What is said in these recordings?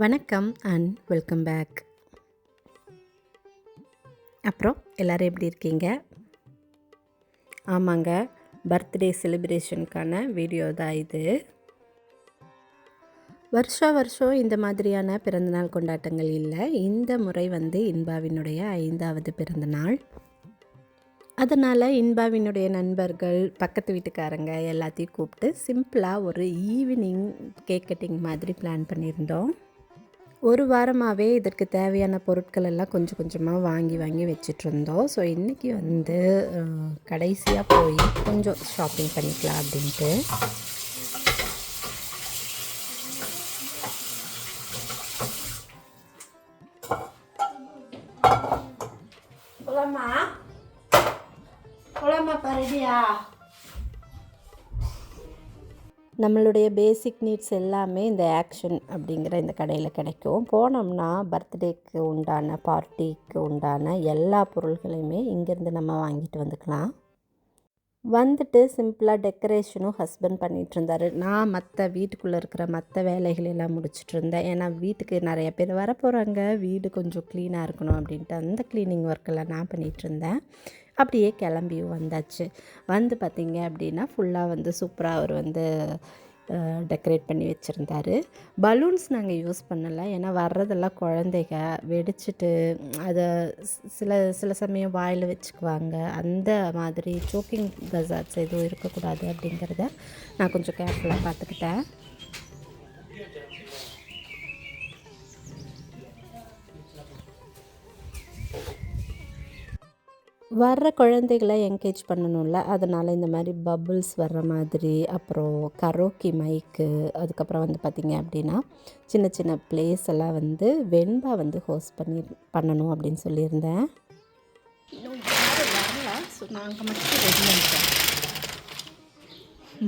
வணக்கம் and welcome back. அப்புறம் எல்லோரும் எப்படி இருக்கீங்க? ஆமாங்க பர்த்டே செலிப்ரேஷனுக்கான வீடியோ தான் இது. வருஷா வருஷம் இந்த மாதிரியான பிறந்தநாள் கொண்டாட்டங்கள் இல்லை. இந்த முறை வந்து இன்பாவினுடைய ஐந்தாவது பிறந்தநாள். அதனால் இன்பாவினுடைய நண்பர்கள் பக்கத்து வீட்டுக்காரங்க எல்லாத்தையும் கூப்பிட்டு சிம்பிளாக ஒரு ஈவினிங் கேக் கட்டிங் மாதிரி பிளான் பண்ணியிருந்தோம். ஒரு வாரமாகவே இதற்கு தேவையான பொருட்கள் எல்லாம் கொஞ்சம் கொஞ்சமாக வாங்கி வாங்கி வச்சிட்டு இருந்தோம் ஸோ இன்றைக்கி வந்து கடைசியாக போய் கொஞ்சம் ஷாப்பிங் பண்ணிக்கலாம் அப்படின்ட்டு. போலாமா? போலாமா பரடியா நம்மளுடைய பேசிக் நீட்ஸ் எல்லாமே இந்த ஆக்ஷன் அப்படிங்கிற இந்த கடையில் கிடைக்கும். போனோம்னா பர்த்டேக்கு உண்டான பார்ட்டிக்கு உண்டான எல்லா பொருள்களையுமே இங்கேருந்து நம்ம வாங்கிட்டு வந்துக்கலாம். வந்துட்டு சிம்பிளாக டெக்கரேஷனும் ஹஸ்பண்ட் பண்ணிகிட்டு இருந்தார் நான் மற்ற வீட்டுக்குள்ளே இருக்கிற மற்ற வேலைகளெல்லாம் முடிச்சுட்டு இருந்தேன் ஏன்னா வீட்டுக்கு நிறைய பேர் வர போகிறாங்க வீடு கொஞ்சம் க்ளீனாக இருக்கணும் அப்படின்ட்டு அந்த க்ளீனிங் ஒர்க்கெல்லாம் நான் பண்ணிகிட்டு இருந்தேன் அப்படியே கிளம்பியும் வந்தாச்சு. வந்து பார்த்திங்க அப்படின்னா ஃபுல்லாக வந்து சூப்பராக அவர் வந்து டெக்கரேட் பண்ணி வச்சுருந்தாரு. பலூன்ஸ் நாங்கள் யூஸ் பண்ணலை. ஏன்னா வர்றதெல்லாம் குழந்தைங்க வெடிச்சிட்டு அதை சில சில சமயம் வாயில் வச்சுக்குவாங்க. அந்த மாதிரி சோக்கிங் கசாட்ஸ் எதுவும் இருக்கக்கூடாது அப்படிங்கிறத நான் கொஞ்சம் கேர்ஃபுல்லாக பார்த்துக்கிட்டேன். வர்ற குழந்தைகளை என்கேஜ் பண்ணணும்ல அதனால் இந்த மாதிரி பபுள்ஸ் வர்ற மாதிரி அப்புறம் கரோக்கி மைக்கு அதுக்கப்புறம் வந்து பார்த்திங்க அப்படின்னா சின்ன சின்ன பிளேஸ் எல்லாம் வந்து வெண்பா வந்து ஹோஸ்ட் பண்ணி பண்ணணும் அப்படின்னு சொல்லியிருந்தேன். வரல ஸோ நாங்கள் மட்டும் ரெடி பண்ணிட்டோம்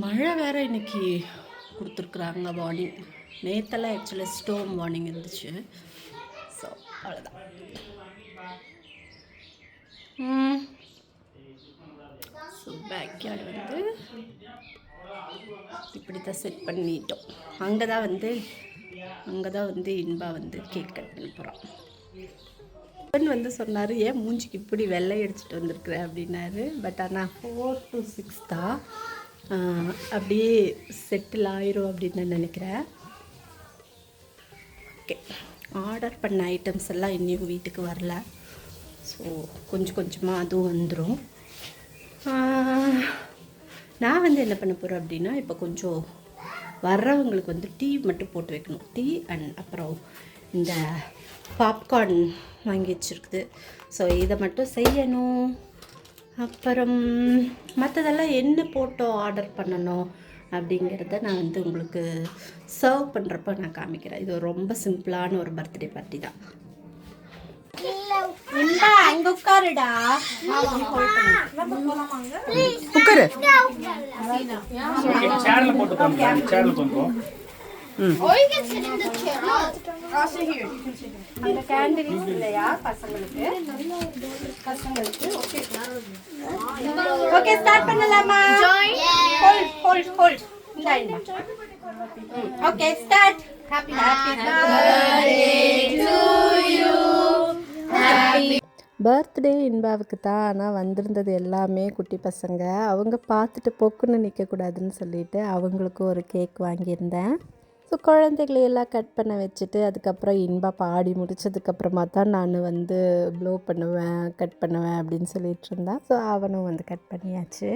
மழை வேறு இன்னைக்கு கொடுத்துருக்குறாங்க வார்னிங் நேற்றெல்லாம் ஆக்சுவலி ஸ்டோம் வார்னிங் இருந்துச்சு. ஸோ அவ்வளோதான் ஸோ பேக்யார்டு வந்து இப்படி தான் செட் பண்ணிட்டோம். அங்கே தான் வந்து அங்கே தான் வந்து இன்பா வந்து கேக் கட் பண்ண போகிறோம் ஹஸ்பண்ட் வந்து சொன்னார் ஏன் மூஞ்சிக்கு இப்படி வெள்ளை அடிச்சுட்டு வந்திருக்குற? அப்படின்னாரு. பட் ஆனால் ஃபோர் டு சிக்ஸ் தான் அப்படியே செட்டில் ஆயிரும் அப்படின்னு நான் நினைக்கிறேன். ஓகே ஆர்டர் பண்ண ஐட்டம்ஸ் எல்லாம் இன்னும் வீட்டுக்கு வரல. ஸோ கொஞ்சம் கொஞ்சமாக அதுவும் வந்துடும் நான் வந்து என்ன பண்ண போகிறேன் அப்படின்னா இப்போ கொஞ்சம் வர்றவங்களுக்கு வந்து டீ மட்டும் போட்டு வைக்கணும். டீ அண்ட் அப்புறம் இந்த பாப்கார்ன் வாங்கி வச்சுருக்குது. ஸோ இதை மட்டும் செய்யணும். அப்புறம் மற்றதெல்லாம் என்ன போட்டோ ஆர்டர் பண்ணணும் அப்படிங்கிறத நான் வந்து உங்களுக்கு சர்வ் பண்ணுறப்ப நான் காமிக்கிறேன். இது ரொம்ப சிம்பிளான ஒரு பர்த்டே பார்ட்டி தான். இந்தா அங்க உட்காருடா. உட்காரு. சேர்ல சேர்ல அந்த கேண்டில் இல்லையா பசங்களுக்கு பசங்களுக்கு ஓகே ஸ்டார்ட் பண்ணலாமா? ஹோல்ட் ஹோல்ட் ஹோல்ட் இந்த இந்த okay start happy happy birthday birthday இன்பாவுக்கு தான் ஆனால் வந்திருந்தது எல்லாமே குட்டி பசங்க. அவங்க பார்த்துட்டு பொக்குன்னு நிற்கக்கூடாதுன்னு சொல்லிட்டு அவங்களுக்கும் ஒரு கேக் வாங்கியிருந்தேன். ஸோ குழந்தைகளையெல்லாம் கட் பண்ண வச்சுட்டு அதுக்கப்புறம் இன்பா பாடி முடிச்சதுக்கப்புறமா தான் நான் வந்து ப்ளோ பண்ணுவேன் கட் பண்ணுவேன் அப்படின்னு சொல்லிட்டு இருந்தேன் ஸோ அவனும் வந்து கட் பண்ணியாச்சு.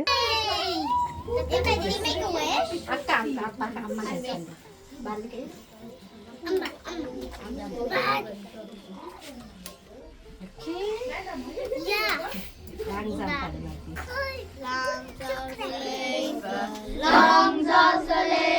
அம்மா. Yeah. Long jump. Long jump. Long jump.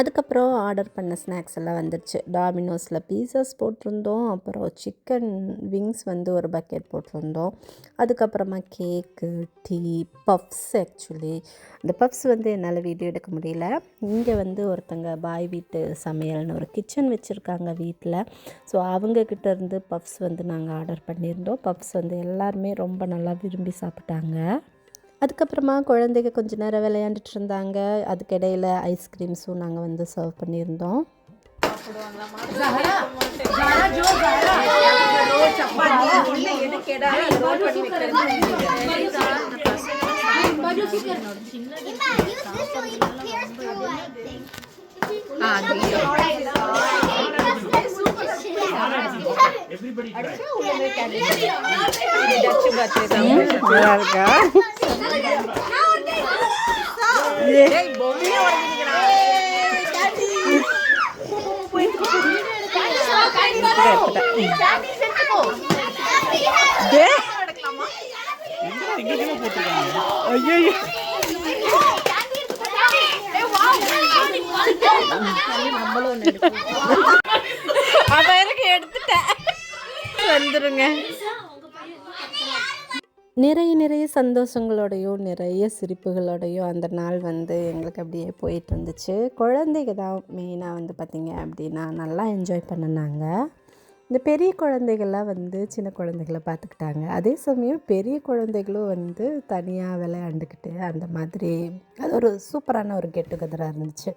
அதுக்கப்புறம் ஆர்டர் பண்ண ஸ்நாக்ஸ் எல்லாம் வந்துடுச்சு டாமினோஸில் பீஸாஸ் போட்டிருந்தோம். அப்புறம் சிக்கன் விங்ஸ் வந்து ஒரு பக்கெட் போட்டிருந்தோம். அதுக்கப்புறமா கேக்கு டீ பஃப்ஸ் ஆக்சுவலி இந்த பஃப்ஸ் வந்து என்னால் வீடியோ எடுக்க முடியல. இங்கே வந்து ஒருத்தங்க பாய் வீட்டு சமையல்னு ஒரு கிச்சன் வச்சுருக்காங்க வீட்டில் ஸோ அவங்கக்கிட்ட இருந்து பஃப்ஸ் வந்து நாங்கள் ஆர்டர் பண்ணியிருந்தோம். பஃப்ஸ் வந்து எல்லாருமே ரொம்ப நல்லா விரும்பி சாப்பிட்டாங்க. அதுக்கப்புறமா குழந்தைங்க கொஞ்ச நேரம் விளையாண்டுட்டு இருந்தாங்க. அதுக்கிடையில் ஐஸ்கிரீம்ஸும் நாங்கள் வந்து சர்வ் பண்ணியிருந்தோம். எவ்ரிபடி ட்ரை நல்லா அவருக்கு எனக்கு எடுத்துட்டேன். வந்துருங்க. நிறைய நிறைய சந்தோஷங்களோடையும் நிறைய சிரிப்புகளோடையும் அந்த நாள் வந்து எங்களுக்கு அப்படியே போயிட்டு இருந்துச்சு. குழந்தைங்க தான் மெயினாக வந்து பார்த்திங்க அப்படின்னா நல்லா என்ஜாய் பண்ணினாங்க. இந்த பெரிய குழந்தைகள்லாம் வந்து சின்ன குழந்தைகளை பார்த்துக்கிட்டாங்க. அதே சமயம் பெரிய குழந்தைகளும் வந்து தனியாக விளையாண்டுக்கிட்டு அந்த மாதிரி அது ஒரு சூப்பரான ஒரு கெட் டுகெதராக இருந்துச்சு.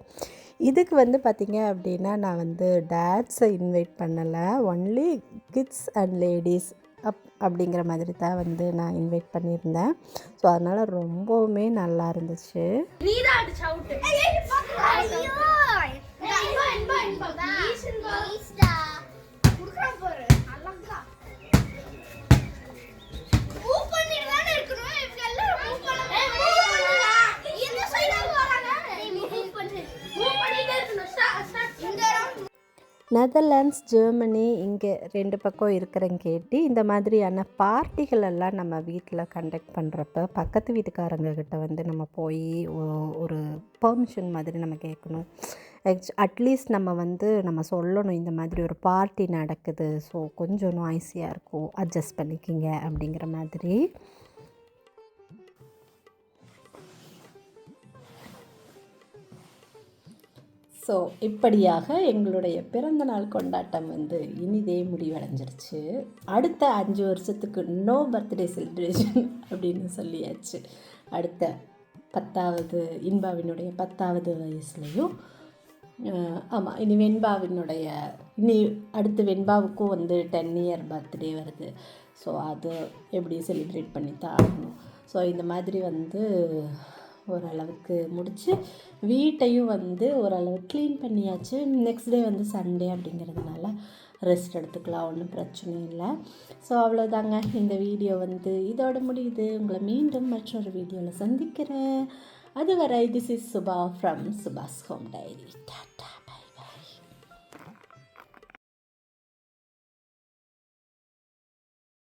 இதுக்கு வந்து பார்த்திங்க அப்படின்னா நான் வந்து டேட்ஸை இன்வைட் பண்ணலை. ஒன்லி கிட்ஸ் அண்ட் லேடிஸ் அப் அப்படிங்கிற மாதிரி தான் வந்து நான் இன்வைட் பண்ணியிருந்தேன். ஸோ அதனால் ரொம்பவுமே நல்லா இருந்துச்சு. நெதர்லாண்ட்ஸ் ஜெர்மனி இங்கே ரெண்டு பக்கம் இருக்கிறங்கேட்டி இந்த மாதிரியான பார்ட்டிகள் எல்லாம் நம்ம வீட்டில் கண்டக்ட் பண்ணுறப்ப பக்கத்து வீட்டுக்காரங்க கிட்ட வந்து நம்ம போய் ஒரு பெர்மிஷன் மாதிரி நம்ம கேட்கணும் அட்லீஸ்ட் நம்ம வந்து நம்ம சொல்லணும் இந்த மாதிரி ஒரு பார்ட்டி நடக்குது. ஸோ கொஞ்சம் நாய்ஸியாக இருக்கும். அட்ஜஸ்ட் பண்ணிக்கிங்க அப்படிங்கிற மாதிரி. ஸோ இப்படியாக எங்களுடைய பிறந்தநாள் கொண்டாட்டம் வந்து இனிதே முடிவடைஞ்சிருச்சு. அடுத்த அஞ்சு வருஷத்துக்கு நோ பர்த்டே செலிப்ரேஷன் அப்படின்னு சொல்லியாச்சு. அடுத்த பத்தாவது இன்பாவினுடைய பத்தாவது வயசுலேயும் ஆமாம் இனி வெண்பாவினுடைய இனி அடுத்து வெண்பாவுக்கும் வந்து டென் இயர் பர்த்டே வருது. ஸோ அது எப்படி செலிப்ரேட் பண்ணி தான் ஆகணும்? ஸோ இந்த மாதிரி வந்து ஓரளவுக்கு முடித்து வீட்டையும் வந்து ஓரளவு க்ளீன் பண்ணியாச்சு. நெக்ஸ்ட் டே வந்து சண்டே அப்படிங்கிறதுனால ரெஸ்ட் எடுத்துக்கலாம் ஒன்றும் பிரச்சனை இல்லை. ஸோ அவ்வளோதாங்க இந்த வீடியோ வந்து இதோட முடியுது. உங்களை மீண்டும் மற்றொரு வீடியோவில் சந்திக்கிறேன். அதுவரை திஸ் இஸ் சுபா ஃப்ரம் சுபாஸ் ஹோம் டைரி டாட்டா